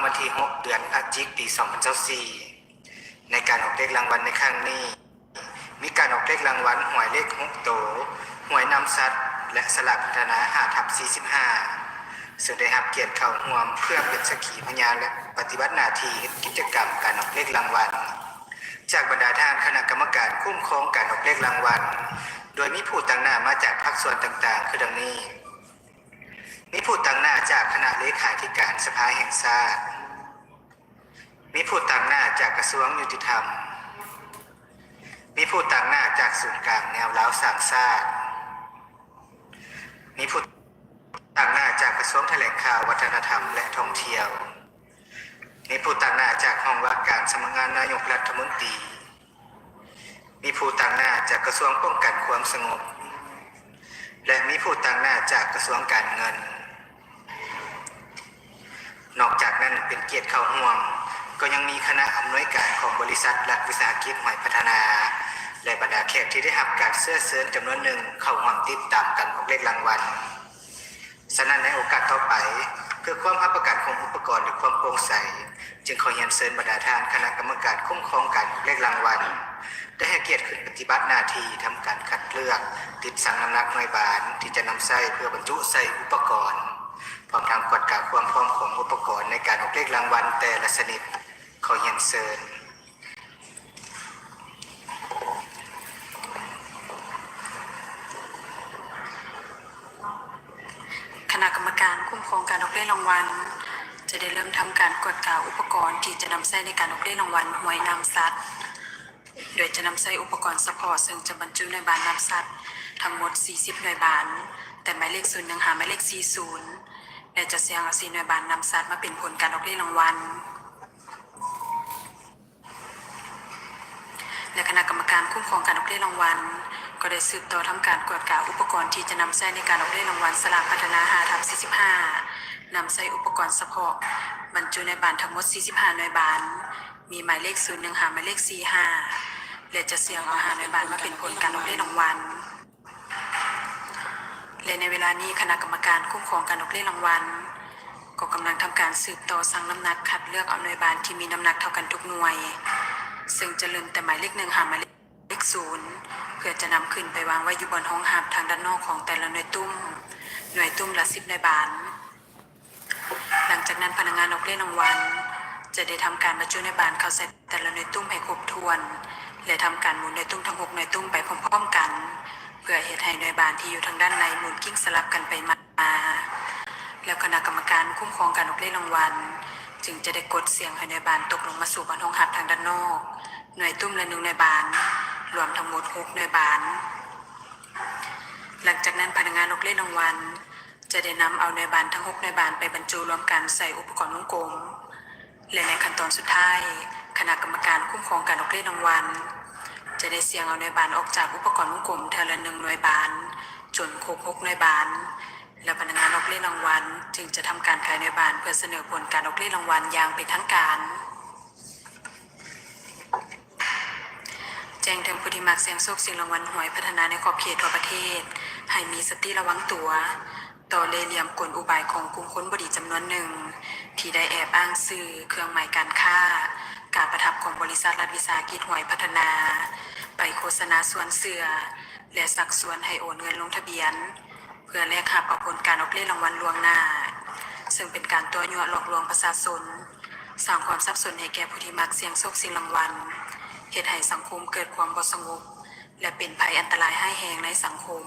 งวันที่ 6 เดือนพฤศจิกปี 2024ในการออกเลขรางวัลในครั้งนี้ มีการออกเลขรางวัลหวยเลข6โตหวยนำสัตว์และสลากพัฒนา5ทับ45ซึ่งได้รับเกียรติเข้าร่วมเพื่อเป็นสักขีพยานและปฏิบัติหน้าที่กิจกรรมการออกเลขรางวัล จากบรรดาท่านคณะกรรมการคุ้มครองการออกเลขรางวัล โดยมีผู้ตั้งหน้ามาจากภาคส่วนต่างๆ คือดังนี้ มีผู้ตั้งหน้าจากคณะเลขาธิการสภาแห่งชาติ มีผู้ตั้งหน้าจากกระทรวงยุติธรรม มีผู้ตั้งหน้าจากศูนย์กลางแนวล้าวสร้างชาติ มีผู้ตั้งหน้าจากกระทรวงแถลงข่าววัฒนธรรมและท่องเที่ยว มีผู้ตั้งหน้าจากห้องว่าการสำนักงานนายกรัฐมนตรี มีผู้ตั้งหน้าจากกระทรวงป้องกันความสงบ และมีผู้ตั้งหน้าจากกระทรวงการเงิน นอกจากนั้นเป็นเกียรติเข้าห่วง ก็ยังมีคณะอำนวยการของบริษัทรัฐวิสาหกิจหอยพัฒนา และบรรดาแขกที่ได้รับการเสื้อเสริญจำนวนหนึ่งเข้าห่วงติดตามกันออกเลขรางวัลฉะนั้นในโอกาสต่อไป เพื่อความรับประกันของอุปกรณ์หรือความโปร่งใส จึงขอเรียนเชิญบรรดาท่านคณะกรรมการคุ้มครองการออกลขรางวัลได้ให้เกียรติขึ้นปฏิบัติหน้าที่ทำการคัดเลือก ติดสั่งน้ำหนักหน่วยบานที่จะนำใส่เพื่อบรรจุใส่อุปกรณ์พร้อมทางกวดกาความพร้อมของอุปกรณ์ในการออกเลขรางวัลแต่ละชนิดขอเรียนเชิญ คณะกรรมการคุ้มครองการออกเลขรางวัล จะได้เริ่มทำการกวดกาวอุปกรณ์ที่จะนำใช้ในการออกเลขรางวัลหวยนำสัตว์โดยจะนำใช้อุปกรณ์สปอร์ตซึ่งจะบรรจุในบานนำสัตว์ทั้งหมด 40 หน่วยบาน แต่หมายเลขศูนย์ยังหาหมายเลข 40และจะเสียงเอาสีหน่วยบานนำสัตว์มาเป็นผลการออกเลขรางวัลและคณะกรรมการคุ้มครองการออกเลขรางวัล ก็ได้สืบต่อทำการกวดกาอุปกรณ์ที่จะนำใช้ในการออกเลขรางวัลสลากพัฒนา5ทับ45นำใช้อุปกรณ์เฉพาะบรรจุในบานทั้งหมด 45 หน่วยบาน มีหมายเลข0 1หาหมายเลข 45 และจะเสี่ยงเอาหาหน่วยบานมาเป็นผลการออกเลขรางวัลและในเวลานี้คณะกรรมการคุ้มครองการออกเลขรางวัลก็กำลังทำการสืบต่อสั่งน้ำหนักคัดเลือกเอาหน่วยบานที่มีน้ำหนักเท่ากันทุกหน่วย ซึ่งจะเริ่มแต่หมายเลขหนึ่งหาหมายเลข เลขศูนย์เพื่อจะนำขึ้นไปวางไว้อยู่บนห้องหับทางด้านนอกของแต่ละหน่วยตุ้ม หน่วยตุ้มละสิบหน่วยบาน หลังจากนั้นพนักงานออกเลขรางวัลจะได้ทำการบรรจุหน่วยบานเข้าใส่แต่ละหน่วยตุ้มให้ครบถ้วน และทำการหมุนหน่วยตุ้มทั้งหกหน่วยตุ้มไปพร้อมๆกัน เพื่อเหตุให้หน่วยบานที่อยู่ทางด้านในหมุนกิ้งสลับกันไปมา แล้วคณะกรรมการคุ้มครองการออกเลขรางวัลจึงจะได้กดเสียงให้หน่วยบานตกลงมาสู่บานห้องหับทางด้านนอก หน่วยตุ้มละหนึ่งหน่วยบาน รวมทั้งหมดหกหน่วยบานหลังจากนั้นพนักงานออกเลขรางวัล จะได้นำเอาหน่วยบานทั้งหกหน่วยบานไปบรรจุรวมกันใส่อุปกรณ์วงกลม และในขั้นตอนสุดท้าย คณะกรรมการคุ้มครองการออกเลขรางวัล จะได้เสียงเอาหน่วยบานออกจากอุปกรณ์วงกลมเทละหนึ่งหน่วยบานจนครบหกหน่วยบานและพนักงานออกเลขรางวัล จึงจะทำการขายหน่วยบานเพื่อเสนอผลการออกเลขรางวัลอย่างเป็นทางการ แจ้งถึงผู้ที่มักเสียงโชคเสี่ยงรางวัลหวยพัฒนาในขอบเขตทั่วประเทศ ให้มีสติระวังตัว ต่อเล่เหลี่ยมกลอุบายของกลุ่มคนบดีจำนวนหนึ่ง ที่ได้แอบอ้างสื่อเครื่องหมายการค้า การประทับของบริษัทรัฐวิสาหกิจหวยพัฒนา ไปโฆษณาส่วนเสือ และสักส่วนให้โอนเงินลงทะเบียน เพื่อแลกหับเอาผลการออกเลขรางวัลล่วงหน้า ซึ่งเป็นการตัวยั่วหลอกลวงประชาชนสร้างความสับสนให้แก่ผู้ที่มักเสียงโชคเสี่ยงรางวัล เหตุให้สังคมเกิดความบ่สงบ และเป็นภัยอันตรายให้แหงในสังคม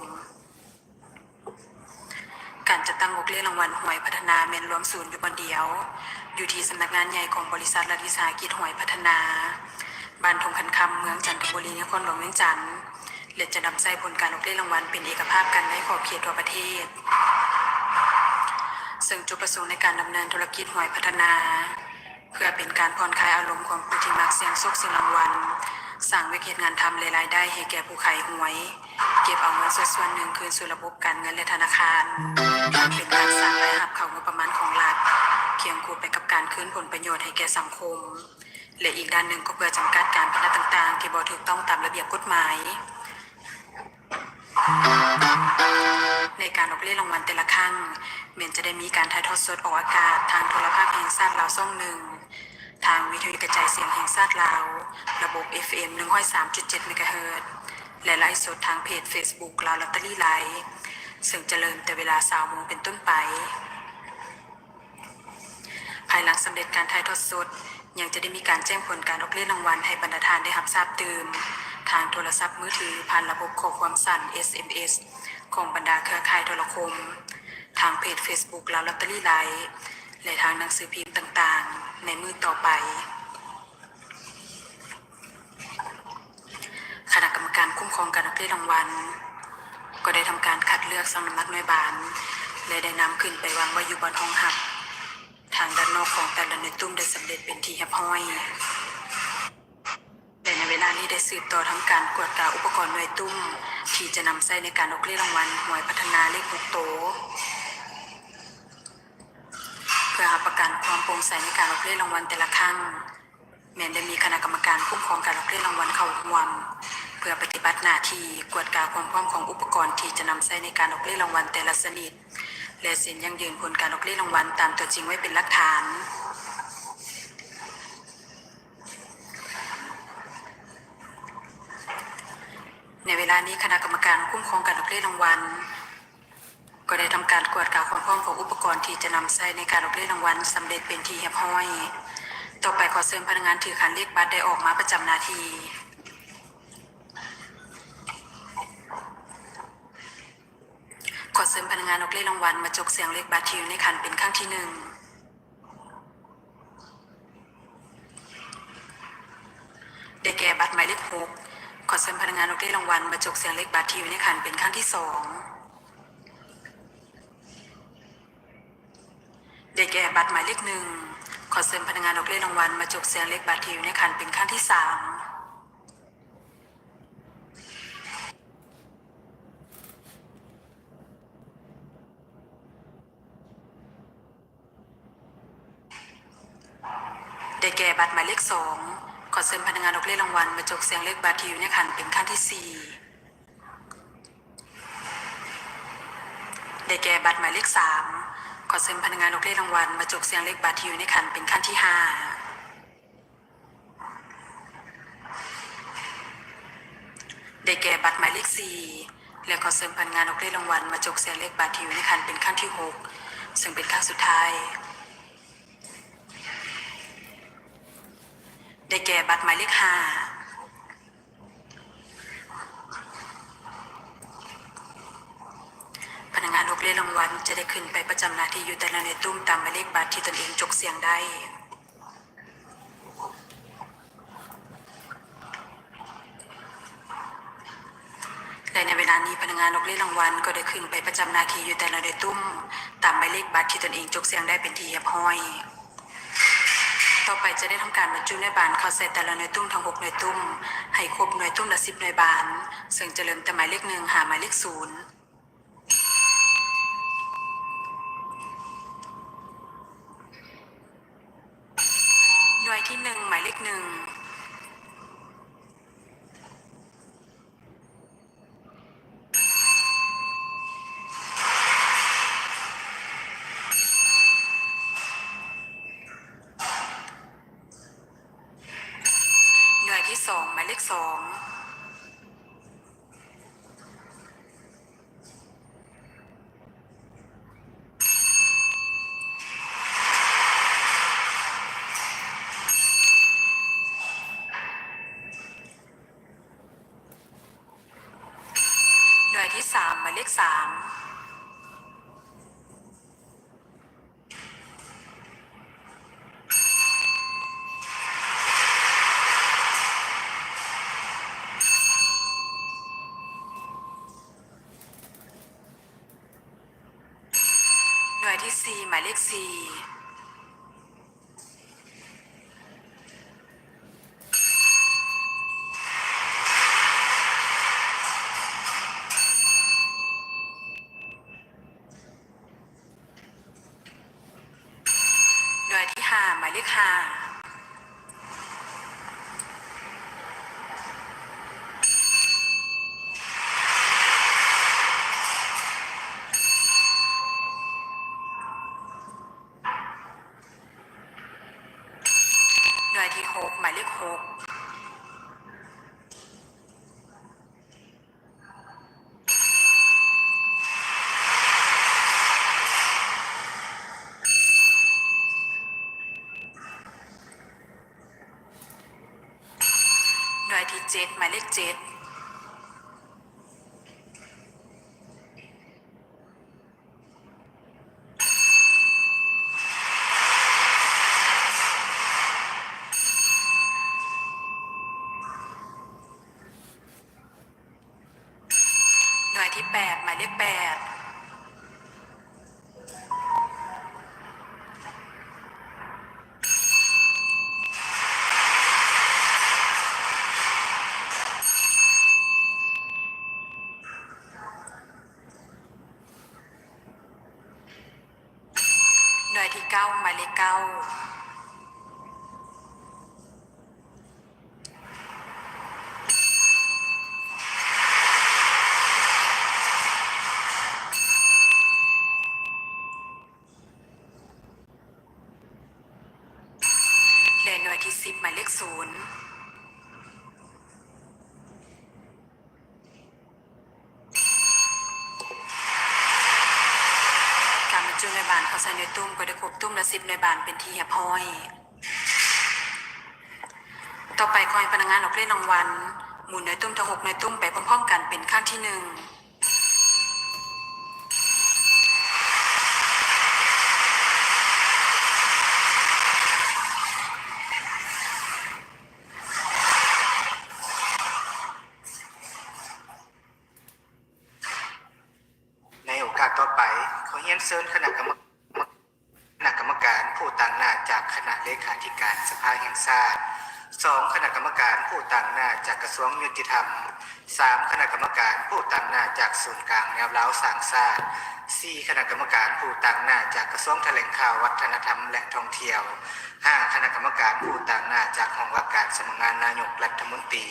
การจะตั้งงกเลี้ยงรางวัลหวยพัฒนาเมนรวมศูนย์อยู่บนเดียว อยู่ที่สำนักงานใหญ่ของบริษัทรัฐวิสาหกิจหวยพัฒนาบ้านทงคันคำเมืองจันทบุรีนครหลวงเวียงจันทร์และจะนำใส่ผลการออกเลี้ยรางวัลเป็นเอกภาพกันในขอบเขตทั่วประเทศ ซึ่งจุดประสงค์ในการดำเนินธุรกิจหวยพัฒนา เพื่อเป็นการผ่อนคลายอารมณ์ของผู้ที่มักเสี่ยงโชคเสี่ยงรางวัลสร้างวิกฤตงานทำรายได้ให้แก่ผู้ขายหวย เก็บเอาเงินส่วนหนึ่งคืนสู่ระบบการเงินและธนาคารเป็นการสร้างรายรับเข้างบประมาณของรัฐเคียงคู่ไปกับการคืนผลประโยชน์ให้แก่สังคม และอีกด้านหนึ่งก็เพื่อจำกัดการพนันต่างๆ ที่บ่ถูกต้องตามระเบียบกฎหมาย ในการออกเลขรางวัลแต่ละครั้ง เมนจะได้มีการถ่ายทอดสดออกอากาศ ทางโทรภาพแห่งชาติลาวซ่องหนึ่ง ทางวิทยุกระจายเสียงแห่งชาติลาว ระบบ FM 103.7เมกะเฮิรตซ์และไลฟ์สดทางเพจ Facebook ลาวลอตเตอรี่ไลฟ์ซึ่งจะเริ่มแต่เวลาสาวโมงเป็นต้นไป ภายหลังสำเร็จการถ่ายทอดสด ยังจะได้มีการแจ้งผลการออกเล่นรางวัลให้บรรดาทานได้รับทราบตื่มทางโทรศัพท์มือถือผ่านระบบข้อความสั่น SMS ของบรรดาเครือข่ายโทรคม ทางเพจ Facebook ลาวลอตเตอรี่ไลฟ์และทางหนังสือพิมพ์ต่างๆ ในมือต่อไป คณะกรรมการคุ้มครองการออกเล่รางวัล ก็ได้ทำการคัดเลือกสำนักหน่วยบานและได้นำขึ้นไปวางไว้อยู่บนห้องหับ ทางด้านนอกของแต่ละหน่วยตุ้มได้สำเร็จเป็นที่เรียบร้อยและในเวลานี้ได้สืบต่อทำการกวดกาอุปกรณ์หน่วยตุ้ม ที่จะนำใช้ในการออกเล่นรางวัลหวยพัฒนาเลขหกโต เพื่อหาประกันความโปร่งใสในการออกเล่นรางวัลแต่ละครั้งแม้ได้มีคณะกรรมการคุ้มครองการออกเล่นรางวัลเข้าร่วมเพื่อปฏิบัติหน้าที่กวดกาความพร้อมของอุปกรณ์ที่จะนำใช้ในการออกเล่นรางวัลแต่ละชนิดและเซ็นยังยืนผลการออกเล่นรางวัลตามตัวจริงไว้เป็นหลักฐานในเวลานี้คณะกรรมการคุ้มครองการออกเล่นรางวัล ก็ได้ทำการกวดกาความพร้อมของอุปกรณ์ที่จะนำใช้ในการออกเล่นรางวัลสำเร็จเป็นที่เรียบร้อย ต่อไปขอเชิญพนักงานถือคันเลขบัตรได้ออกมาประจำหน้าที่ขอเชิญพนักงานออกเล่นรางวัลมาจกเสียงเลขบัตรที่อยู่ในคันเป็นครั้งที่หนึ่งได้แก่บัตรหมายเลขหกขอเชิญพนักงานออกเล่นรางวัลมาจกเสียงเลขบัตรที่อยู่ในคันเป็นครั้งที่สอง ได้แก่บัตรหมายเลขหนึ่งขอเชิญพนักงานออกเล่นรางวัลมาจกเสียงเลขบัตรที่อยู่ในคันเป็นครั้งที่สามได้แก่บัตรหมายเลขสองขอเชิญพนักงานออกเลขรางวัลมาจกเสียงเลขบัตรที่อยู่ในขันเป็นขั้นที่สี่ได้แก่บัตรหมายเลขสาม ขอเชิญพนักงานออกเลขรางวัลมาจกเสียงเลขบัตรที่อยู่ในขันเป็นขั้นที่ห้าได้แก่บัตรหมายเลขสี่และขอเชิญพนักงานออกเลขรางวัลมาจกเสียงเลขบัตรที่อยู่ในขันเป็นขั้นที่หกซึ่งเป็นขั้นสุดท้าย ได้แก่บัตรหมายเลขห้า พนักงานออกเลขรางวัลจะได้ขึ้นไปประจำหน้าที่อยู่แต่ละในตุ้มตามหมายเลขบัตรที่ตนเองจกเสียงได้และในเวลานี้พนักงานออกเลขรางวัลก็ได้ขึ้นไปประจำหน้าที่อยู่แต่ละในตุ้มตามหมายเลขบัตรที่ตนเองจกเสียงได้เป็นทีเรียบร้อยต่อไปจะได้ทำการบรรจุหน่วยบานเข้าใส่แต่ละหน่วยตุ้มทั้งหกหน่วยตุ้มให้ครบหน่วยตุ้มละสิบหน่วยบาน ซึ่งจะเริ่มแต่หมายเลขหนึ่งหาหมายเลขศูนย์ หน่วยที่หนึ่งหมายเลขหนึ่งายที่ C หมายเลข 4 ที่เจ็ดหมายเลขเจ็ด หน่วยที่แปดหมายเลขแปดหน่วยที่เก้าหมายเลขเก้า และหน่วยที่สิบหมายเลขศูนย์การบรรจุในบานเขาใส่ในตุ้มก็ได้ครบตุ้มละสิบในบานเป็นที่เหียบห้อย ต่อไปคอยพนักงานออกเล่นรางวัลหมุนในตุ้มทั้งหกในตุ้มไปพร้อมๆกันเป็นข้างที่หนึ่ง ในโอกาสต่อไปขอเฮียนเซิญคณะกรรมคณะกรรมการผู้ต่างหน้าจากคณะเลขาธิการสภาแห่งชาติสองคณะกรรมการผู้ต่างหน้า จากกระทรวงยุติธรรมสามคณะกรรมการผู้ต่างหน้าจากศูนย์กลางแนวเล้าวสร้างชาติสี่คณะกรรมการผู้ต่างหน้าจากกระทรวงแถลงข่าววัฒนธรรมและท่องเที่ยวห้าคณะกรรมการผู้ต่างหน้าจากห้องว่าการสำนักงานนายกรัฐมนตรี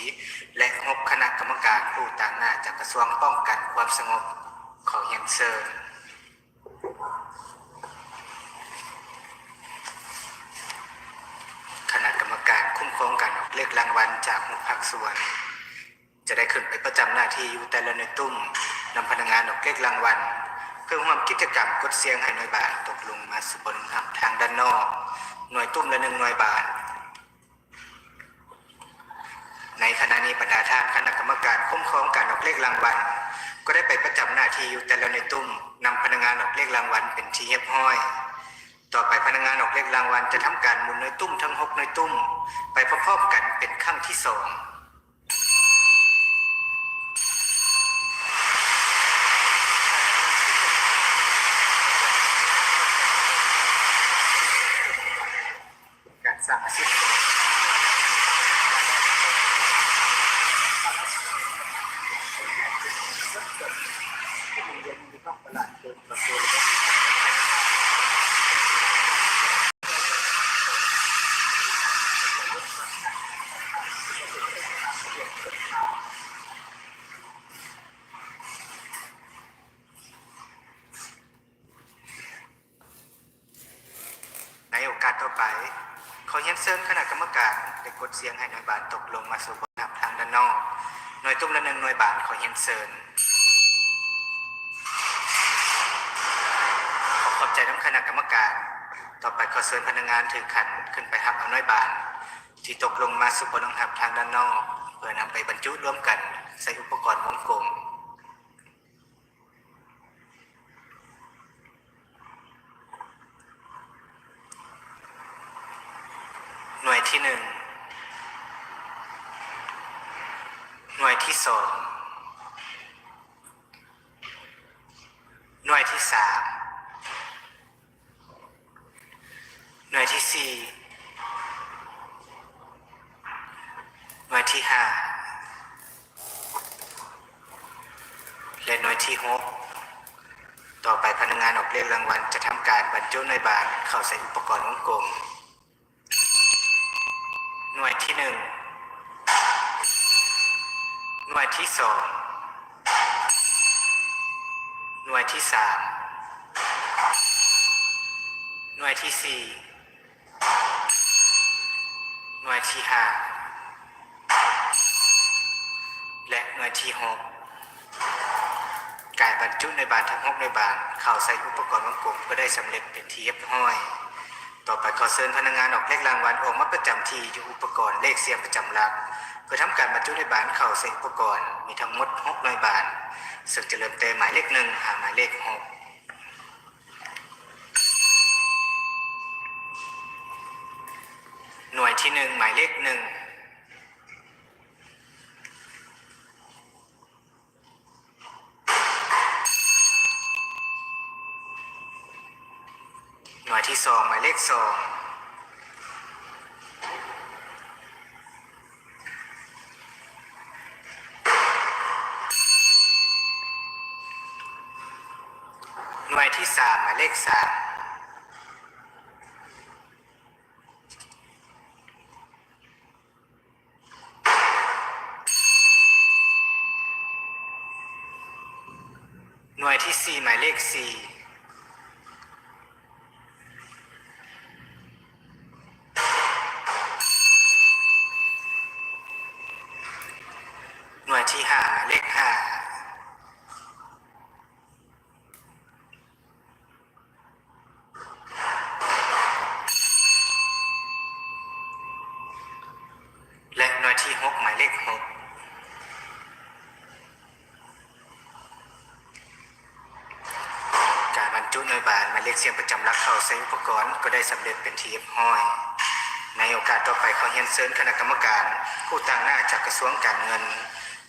และหกคณะกรรมการผู้ต่างหน้าจากกระทรวงป้องกันความสงบขอเฮียนเซิญคณะกรรมการคุ้มครองกา รออกเลขรางวัลจากหกภาคส่วน จะได้ขึ้นไปประจำหน้าที่อยู่แต่ละในตุ้มนำพนักงานออกเลขรางวัลเพื่อร่วมกิจกรรมกดเสียงให้หน่วยบาทตกลงมาสุบนทางด้านนอก หน่วยตุ้มละหนึ่งหน่วยบาทในขณะนี้บรรดาท่านคณะกรรมการคุ้มครองการออกเลขรางวัลก็ได้ไปประจำหน้าที่อยู่แต่ละในตุ้มนำพนักงานออกเลขรางวัลเป็นที่เรียบร้อย ต่อไปพนักงานออกเลขรางวัลจะทำการหมุนในตุ้มทั้งหกในตุ้ม ไปพร้อมๆกันเป็นขั้งที่สองการสร้างอาชีพ ในโอกาสต่อไป ขอเฮียนเซิญคณะกรรมการได้กดเสียงให้หน่วยบาทตกลงมาสู่บนหับทางด้านนอก หน่วยตุ้มละหนึ่งหน่ วยบาทขอเฮียนเซินขอขอบใจน้ำคณะกรรมการ ต่อไปขอเชิญพนักงานถือขันขึ้นไปหับเอาหน่อยบาน ที่ตกลงมาสุบนหับทางด้านนอก เพื่อนำไปบรรจุร่วมกัน ใส่อุปกรณ์วงกลม หน่วยที่หนึ่ง หน่วยที่สอง หน่วยที่สาม หน่วยที่สี่ หน่วยที่ห้า และหน่วยที่หก ต่อไปพนักงานออกเรียกรางวัลจะทำการ บานเข้าใส่อุปกรณ์วงกลมหน่วยที่หนึ่งหน่วยที่สองหน่วยที่สามหน่วยที่สี่หน่วยที่ห้าและหน่วยที่หก การบรรจุในบานทั้งหกในบานเข้าใส่อุปกรณ์วงกลมก็ได้สำเร็จเป็นเรียบร้อย ต่อไปขอเชิญพนักงานออกเลขรางวัลออกมาประจำที่อยู่อุปกรณ์เลขเสียงประจำหลัก เพื่อทำการบรรจุในบานเข้าใส่อุปกรณ์มีทั้งหมดหกหน่วยบานซึ่งจะเริ่มแต่หมายเลขหนึ่งหาหมายเลขหกหน่วยที่หนึ่งหมายเลขหนึ่งหน่วยที่สองหมายเลขสองหน่วยที่สามหมายเลขสามหน่วยที่สี่หมายเลขสี่หน่วยที่ห้าหมายเลขห้าและหน่วยที่หกหมายเลขหก การบรรจุหน่วยบานหมายเลขเสียงประ จำหลักเข้าใส่อุปกรณ์ก็ได้สำเร็จเป็นที่เรียบร้อย ในโอกาสต่อไปขอเฮียนเซิญคณะกรรมการ ผู้ต่างหน้าจากกระทรวงการเงิน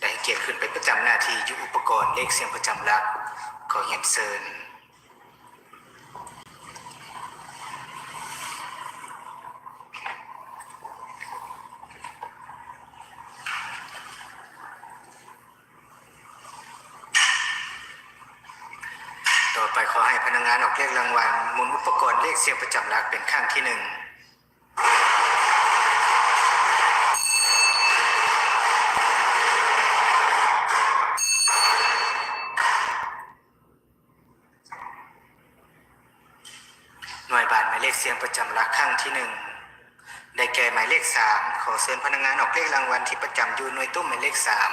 ได้เกียรติขึ้นไปประจำหน้าที่อยู่อุปกรณ์เลขเสียงประจำหลักขอเฮียนเซิญ ต่อไปขอให้พนักงานออกเลขรางวัลหมุนอุปกรณ์ เลขเสียงประจำหลักเป็นข้างที่หนึ่งหน่วยบานหมายเลขเสียงประจำหลักข้างที่หนึ่งได้แก่หมายเลขสามขอเชิญพนักงานออกเลขรางวัลที่ประจำอยู่หน่วยตุ้หมายเลขสาม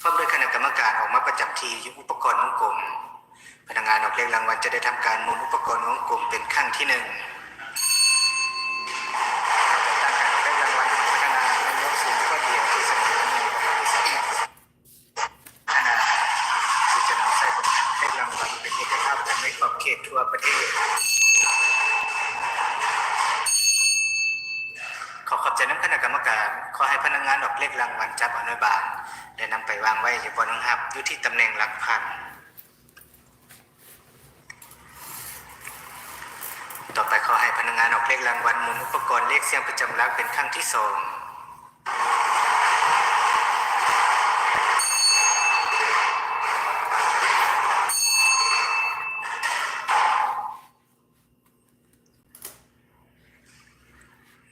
พร้อมด้วยคณะกรรมการออกมาประจำที่อยู่อุปกรณ์วงกลม พนักงานออกเลขรางวัลจะได้ทำการหมุนอุปกรณ์วงกลมเป็นข้างที่หนึ่งตั้งการออกเลขรางวัลของพัฒนาในยกสูงก็เดียวที่สำคัญในประวัติศาสตร์ขณะที่จะนำใส่เลขรางวัลเป็นเอกภาพกันในขอบเขตทั่วประเทศ ขอขอบใจน้ำคณะกรรมการ ขอให้พนักงานออก รัพย์อนุบาลและนำไปวางไว้อยู่บนห้องหับอยู่ที่ตำแหน่งหลักพัน ต่อไปขอให้พนักงานออกเลขรางวัลหมุนอุปกรณ์เลขเสียงประจำหลักเป็นครั้งที่สอง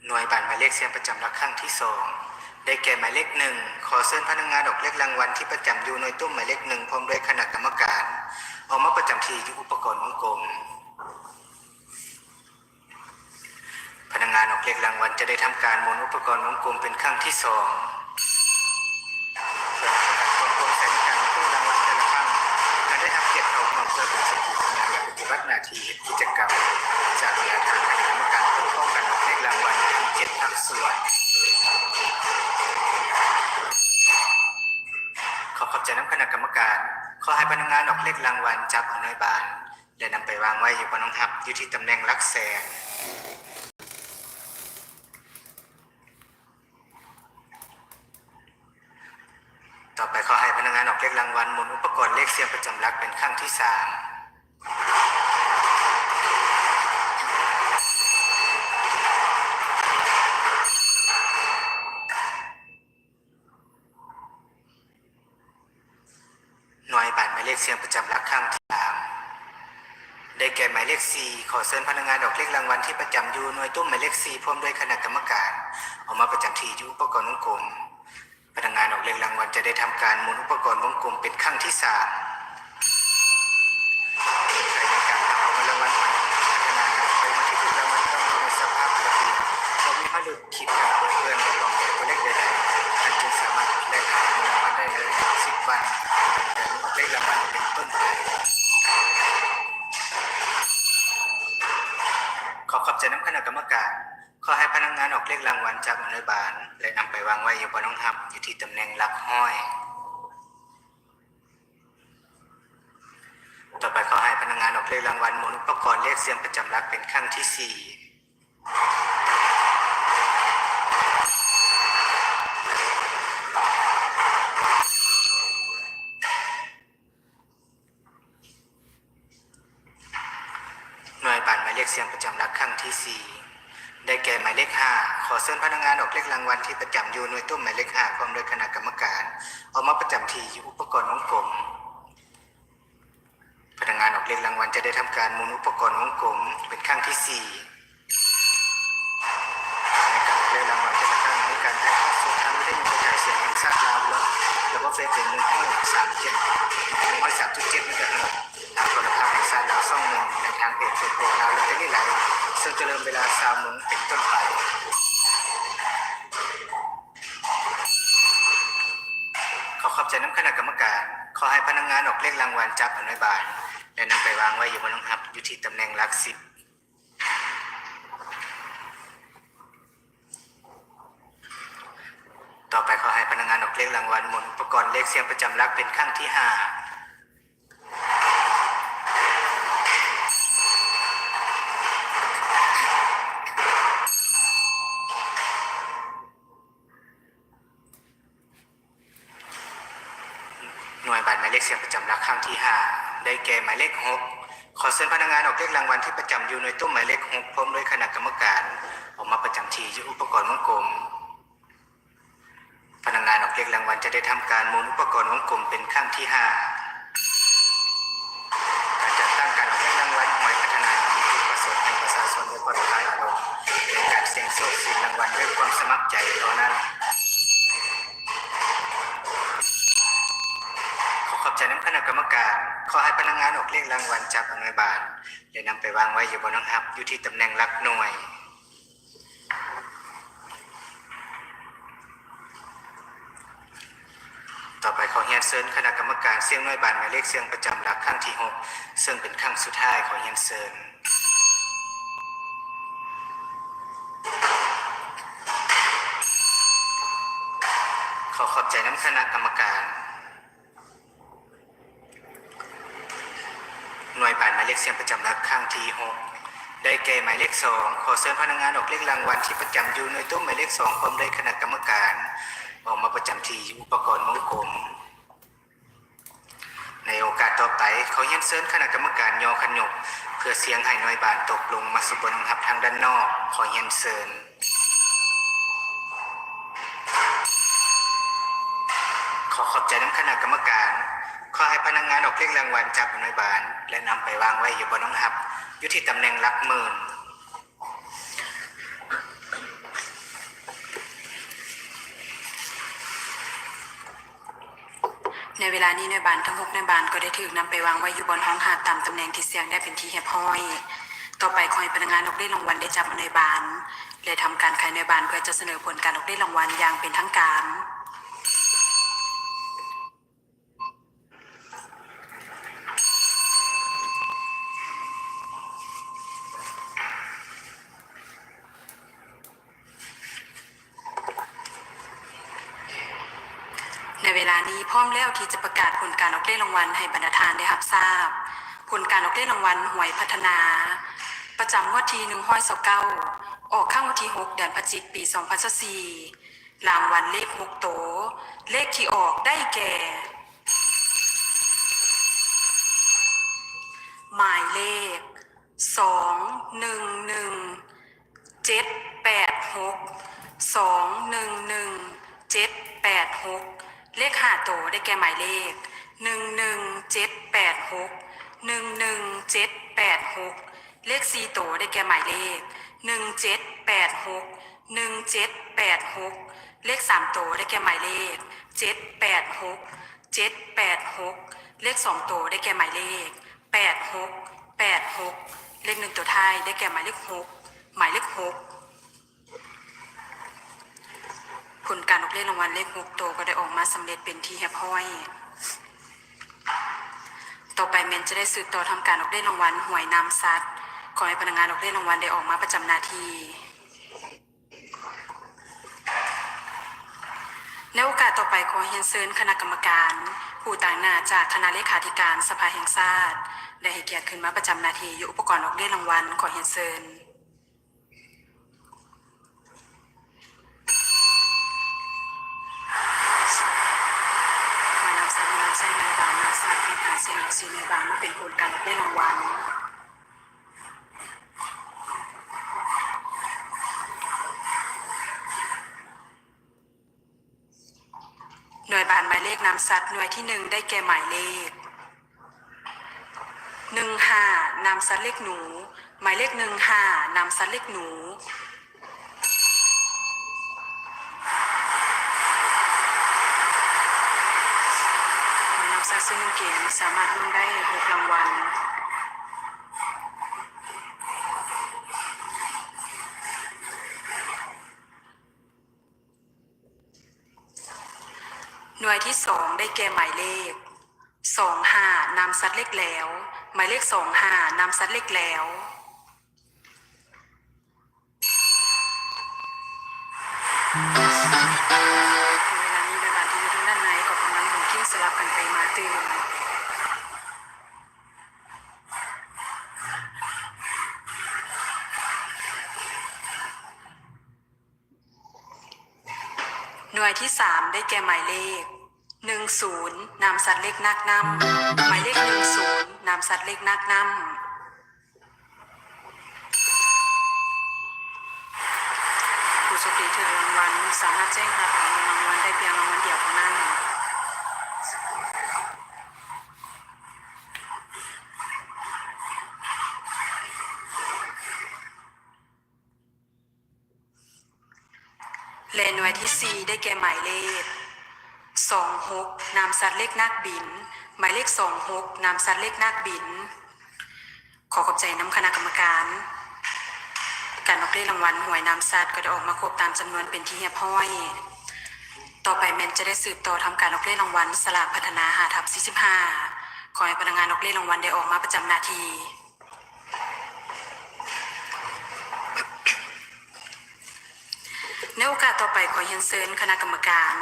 หน่วยบัตรหมายเลขเสียงประจำหลักครั้งที่สองได้แก่หมายเล ขอเชิญพนักงานออกเลขรางวัลที่ประจำอยู่หน่วยตุ้หมายเลขหนึ่งพร้อมด้วยคณะกรรมการ ออกมาประจำที่อยู่อุปกรณ์วงกลมพนักงานออกเลขรางวัลจะได้ทำการหมุนอุปกรณ์วงกลมเป็นครั้งที่สองส่วนการวงกลมใส่ในการตู้รางวัลแต่ละครั้งจะได้ทำเกียรติเขาความเพื่อเป็นสกิลทำงานและปฏิบัติหน้าที่กิจกรรม จากแนวทางคณะกรรมการผู้ป้องกันออกเลขรางวัลทั้งเจ็ดภาคส่วน ใจน้ำคณะกรรมการขอให้พนักงานออกเลขรางวัลจับเอาหน่วยบานและนำไปวางไว้อยู่บนน้องทับอยู่ที่ตำแหน่งหลักแสนต่อไปขอให้พนักงานออกเลขรางวัลหมุนอุปกรณ์เลขเสียงประจำหลักเป็นขั้งที่สาม ขอเชิญพนักงานออกเลขรางวัลที่ประจำอยู่หน่วยตุ้มหมายเลขสี่พร้อมด้วยคณะกรรมการ ออกมาประจำที่ยู่อุปกรณ์วงกลมพนักงานออกเลขรางวัลจะได้ทำการหมุนอุปกรณ์วงกลมเป็นครั้งที่สามใครในการออกรางวัลผ่านพนักงานไปมาที่ถูกรางวัลต้องอยู่ในสภาพปกติเรามีผ้าหลุดขีดขาวเพื่อนกป๋องเล็กใดๆท่านจึงสามารถแลกขายรางวัลได้เลยสิบวัน มการขอให้พนักงานออกเลขรางวัลจากอนุบาลและนำไปวางไว้อยู่บนน้องหับอยู่ที่ตำแหน่งหลักห้อย ต่อไปขอให้พนักงานออกเลขรางวัลหมุนอุปกรณ์เลขเสียงประจำหลักเป็นครั้งที่สี่ หน่วยบัตรหมายเล ขเสียงประจำหลักครั้งที่ 4 ได้แก่หมายเลข 5 ขอเชิญพนักงานออกเลขรางวัลที่ประจำอยู่หน่วยตุ้หมายเลข5พร้อมโดยคณะกรรมการเอามาประจำที่อยู่อุปกรณ์วงกลมพนักงานออกเลขรางวัลจะได้ทำการหมุนอุปกรณ์วงกลมเป็นครั้งที่4ในการเลรางวัลจะประกาศในการถ่ายทอดสดทางวิทยุกระจายเสียงแห่งชาติลาวแล้วแล้วก็เฟซเป็นหนึ่งห้อยสามเจ็ดหนึ่งห้อยสามจุดเจ็ดนี่ก็คือท เพจเฟซบุ๊กลาวแล้วจะนี่ไหลซึ่งจะเริ่มเวลาสามโมงเป็นต้นไปขอขอบใจน้ำคณะกรรมการ ขอให้พนักงานออกเลขรางวัลจับอนุบาล และนำไปวางไว้อยู่บนน้องหับอยู่ที่ตำแหน่งหลักสิบต่อไปขอให้พนักงานออกเลขรางวัลหมุนอุปกรณ์เลขเสียงประจำลักเป็นครั้งที่ห้าหน่วยบัตรหมายเลขเสียงประจำหลักครั้งที่ห้าได้แก่หมายเลขหกขอเชิญพนักงานออกเลขรางวัลที่ประจำอยู่ในตู้หมายเลขหกพร้อมด้วยคณะกรรมการออกมาประจำที่อยู่อุปกรณ์วงกลม พนักงานออกเลขรางวัลจะได้ทำการหมุนอุปกรณ์วงกลมเป็นครั้งที่5การจัดตั้งการออกเลขรางวัลหวยพัฒนาที่ประสงค์ให้ประชาชนได้ผ่อนคลายอารมณ์ในการเสี่ยงโชคสิ่งรางวัลด้วยความสมัครใจเท่านั้น ขอขอบใจน้ำคณะกรรมการ ขอให้ พนักงานออกเลขรางวัลจับอนุบาลและนำไปวางไว้อยู่บนน้องฮับ อยู่ที่ตำแหน่งหลักหน่วยต่อไปขอเฮียนเซินคณะกรรมการเสียงหน่วยบานหมายเลขเสียงประจำหลักครั้งที่6ซึ่งเป็นครั้งสุดท้ายขอเฮียนเซินขอขอบใจน้ำคณะกรรมการ หน่วยบานหมายเลขเสียงประจำหลักครั้งที่6ได้แก่หมายเลข2ขอเชิญพนักงานออกเลขรางวัลที่ประจำอยู่ในตู้หมายเลข2พร้อมด้วยคณะกรรมการ ออกมาประจำที่อุปกรณ์วงกลมในโอกาสต่อไปเขายันเซิญคณะกรรมการยอขนยกเพื่อเสียงให้หน่วยบานตกลงมาสุบนหับทางด้านนอกขอเยันเซิญขอขอบใจน้ำคณะกรรมการ ขอให้พ นักงานออกเลขรางวัลจับหน่วยบานและนำไปวางไว้อยู่บนน้องหับอยู่ที่ตำแหน่งหลักหมื่นในเวลานี้ในบานทั้งหกในบานก็ได้ถูกนำไปวางไว้อยู่บนห้องหาดตามตำแหน่งที่เสียงได้เป็นที่เฮียบห้อย ต่อไปคอยพนักงานออกได้รางวัลได้จับในบานและทำการขายในบานเพื่อจะเสนอผลการออกได้รางวัลอย่างเป็นทางการ ในเวลานี้พ ร้อมแล้วที่จะประกาศผลการออกเลขรางวัลให้บรรดาทานได้รับทราบ ผลการออกเลขรางวัลหวยพัฒนา ประจำงวดที่หนึ่งห้อยสเก้าออกข้างวันที่หกเดือนพฤศจิกปีสองพันสี่รางวัลเลขหกโตวเลขที่ออกได้แก่ หมายเลขสองหนึ่งหนึ่งเจ็ดแปดหกสองหนึ่งหนึ่งเจ็ดแปดหก เลขห้าโตวได้แก่หมายเลขหนึ่งหนึ่งเจ็ดแปดหกหนึ่งหนึ่งเจ็ดแปดหกเลขสี่โตวได้แก่หมายเลขหนึ่งเจ็ดแปดหกหนึ่งเจ็ดแปดหกเลขสามโตวได้แก่หมายเลขเจ็ดแปดหกเจ็ดแปดหกเลขสองโตวได้แก่หมายเลขแปดหกแปดหกเลขหนึ่งตัวท้ายได้แก่หมายเลขหกหมายเลขหก ผลการออกเลขรางวัลเลขหกตัวก็ได้ออกมาสำเร็จเป็นที่เรียบร้อย ต่อไปเมนจะได้สืบต่อทำการออกเลขรางวัลหวยนามสัตว์ขอให้พนักงานออกเลขรางวัลได้ออกมาประจำหน้าที่ในโอกาสต่อไปขอเฮียนเซิญคณะกรรมการ ผู้ต่างหน้าจากคณะเลขาธิการสภาแห่งชาติได้ให้เกียรติขึ้นมาประจำนาทีอยู่อุปกรณ์ออกเลขรางวัลขอเฮียนเซิญ มานำสารนำใช้ในบางนาสาเป็นหาเสียงสีในบางมาเป็นผลการรับ ได้รางวัลหน่วยบานหมายเลขนำสัตว์หน่วยที่หนึ่งได้แก่หมายเลขหนึ่งห้านำสัตว์เลขหนู หมายเลขหนึ่งห้านำสัตว์เลขหนู หม นุ่งเกมสามารถลุ้นได้หกรางวัลหน่วยที่สองได้แก่หมายเลขสองห้านำซัดเลขแล้ว หมายเลขสองห้านำซัดเลขแล้วในเวลานี้เวลาที่อยู่ทางด้านในก็กำลังหมุนกิ้งสลับกันไปมาตื่นหน่วย ที่สามได้แก่หมายเลขหนึ่งศูนย์นำสัตว์เลขนักนำหมายเลขหนึ่งศูนย์นำสัตว์เลขนักนำผู้โชคดีถือรางวัลสามารถแจ้งหางวัลได้เพียงรางวัลเดียวเท่านั้น เลนหน่วยที่ 4 ได้แก่หมายเลข 26 นามสัตว์เลขนักบิน หมายเลข 26 นามสัตว์เลขนักบิน ขอขอบใจน้ำคณะกรรมการ การออกเลขรางวัลหวยนำสัตว์ก็ได้ออกมาครบตามจำนวนเป็นที่เรียบร้อย ต่อไปแมนจะได้สืบต่อทำการออกเลขรางวัลสลากพัฒนาหาทับ45ขอให้พนักงานออกเลขรางวัลได้ออกมาประจำหน้าที่ ใน โอกาสต่อไปขอเฮียนเซิญคณะกรรมการ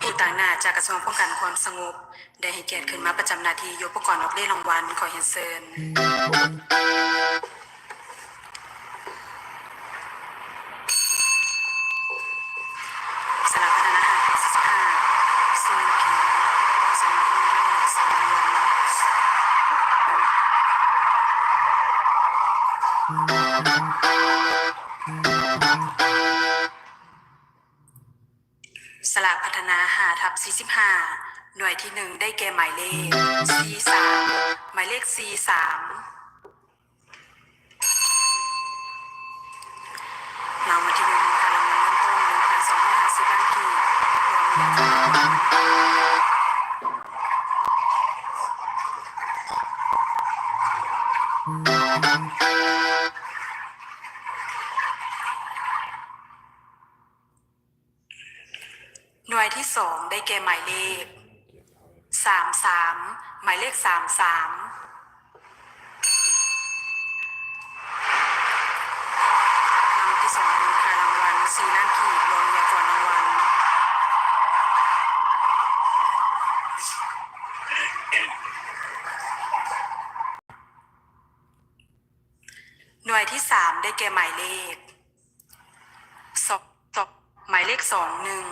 ผู้ต่างหน้าจากกระทรวงป้องกันความสงบ ได้ให้เกียรติขึ้นมาประจำหน้าที่ยกอุปกรณ์ออกเลขรางวัลขอเฮียนเซิญสลับพัฒนาหาทับ45ซึ่งเขียนสำนักงานสำนักงานส ทับ45 หน่วยที่หนึ่งได้แก่หมายเลข C3 หมายเลข C3 ายเลขสามสามรางวัลที่สองมูลค่ารางวัลสี่ล้านกีบรวมยากรรางวัลหน่วยที่สามได้แก่หมายเลขสองสองหมายเลขสองหนึ่ง